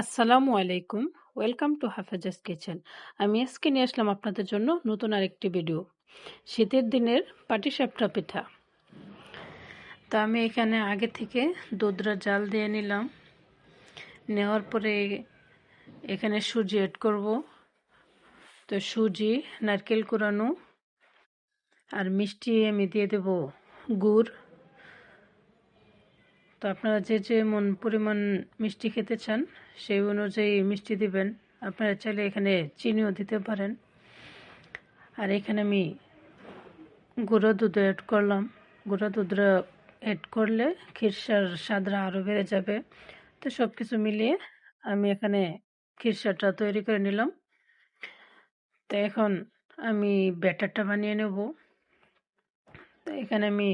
আসসালামু আলাইকুম। Welcome to হাফেজাস kitchen আমি আজকে নিয়ে আসলাম আপনাদের জন্য নতুন আরেকটি ভিডিও শীতের দিনের পাটিসাপটা পিঠা। তা আমি এখানে আগে থেকে দুধরা জাল দিয়ে নিলাম। নেওয়ার পরে এখানে সুজি অ্যাড করব। তো সুজি, নারকেল কুড়ানো আর মিষ্টি আমি দিয়ে দেব। গুড়। তো আপনারা যে যে মন, পরিমাণ মিষ্টি খেতে চান, সেই অনুযায়ী মিষ্টি দিবেন। আপনারা চাইলে এখানে চিনিও দিতে পারেন। আর এখানে আমি গুঁড়ো দুধ অ্যাড করলাম। গুঁড়ো দুধটা অ্যাড করলে খিরসার স্বাদরা আরও বেড়ে যাবে। তো সব কিছু মিলিয়ে আমি এখানে খিরসাটা তৈরি করে নিলাম। তো এখন আমি ব্যাটারটা বানিয়ে নেব। তো এখানে আমি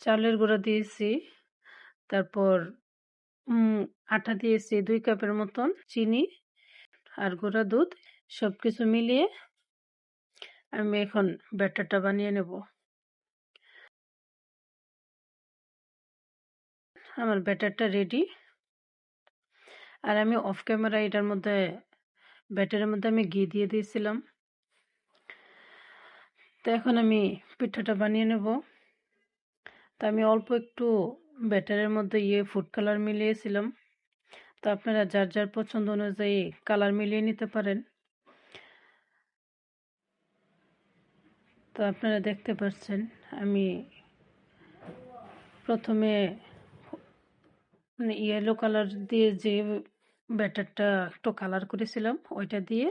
চালের গুঁড়ো দিয়েছি। তারপর আটা দিয়েছি দুই কাপের মতন চিনি আর গুঁড়া দুধ সব কিছু মিলিয়ে আমি এখন ব্যাটারটা বানিয়ে নেব। আমার ব্যাটারটা রেডি। আর আমি অফ ক্যামেরা এটার মধ্যে, ব্যাটারের মধ্যে আমি ঘি দিয়ে দিয়েছিলাম। তো এখন আমি পিঠাটা বানিয়ে নেব। তা আমি অল্প একটু ব্যাটারের মধ্যে ইয়ে ফুড কালার মিলিয়েছিলাম। তো আপনারা যার যার পছন্দ অনুযায়ী কালার মিলিয়ে নিতে পারেন। তো আপনারা দেখতে পাচ্ছেন, আমি প্রথমে মানে ইয়েলো কালার দিয়ে যে ব্যাটারটা একটু কালার করেছিলাম, ওইটা দিয়ে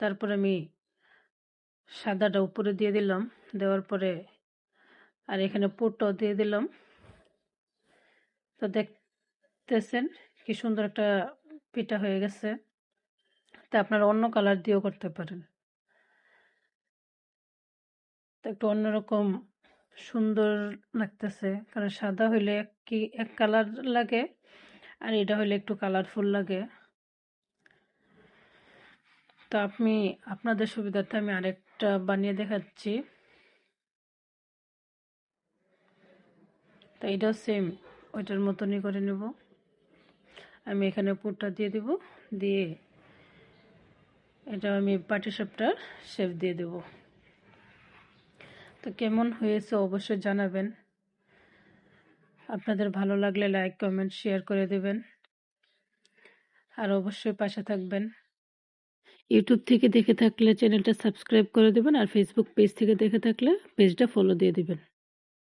তারপর আমি সাদাটা উপরে দিয়ে দিলাম। দেওয়ার পরে আর এখানে পুরটাও দিয়ে দিলাম। তো দেখতেছেন কি সুন্দর একটা পিঠা হয়ে গেছে। তা আপনারা অন্য কালার দিয়েও করতে পারেন। তো একটু অন্যরকম সুন্দর লাগতেছে, কারণ সাদা হইলে কি এক কালার লাগে আর এটা হইলে একটু কালারফুল লাগে। তো আপনি, আপনাদের সুবিধার্থে আমি আরেকটা বানিয়ে দেখাচ্ছি। তো এটাও সেম ওইটার মতনই করে নেব। আমি এখানে পুরটা দিয়ে দিব, দিয়ে এটা আমি পাটিসাপটার শেপ দিয়ে দেব। তো কেমন হয়েছে অবশ্যই জানাবেন। আপনাদের ভালো লাগলে লাইক কমেন্ট শেয়ার করে দেবেন। আর অবশ্যই পাশে থাকবেন। ইউটিউব থেকে দেখে থাকলে চ্যানেলটা সাবস্ক্রাইব করে দেবেন আর ফেসবুক পেজ থেকে দেখে থাকলে পেজটা ফলো দিয়ে দেবেন।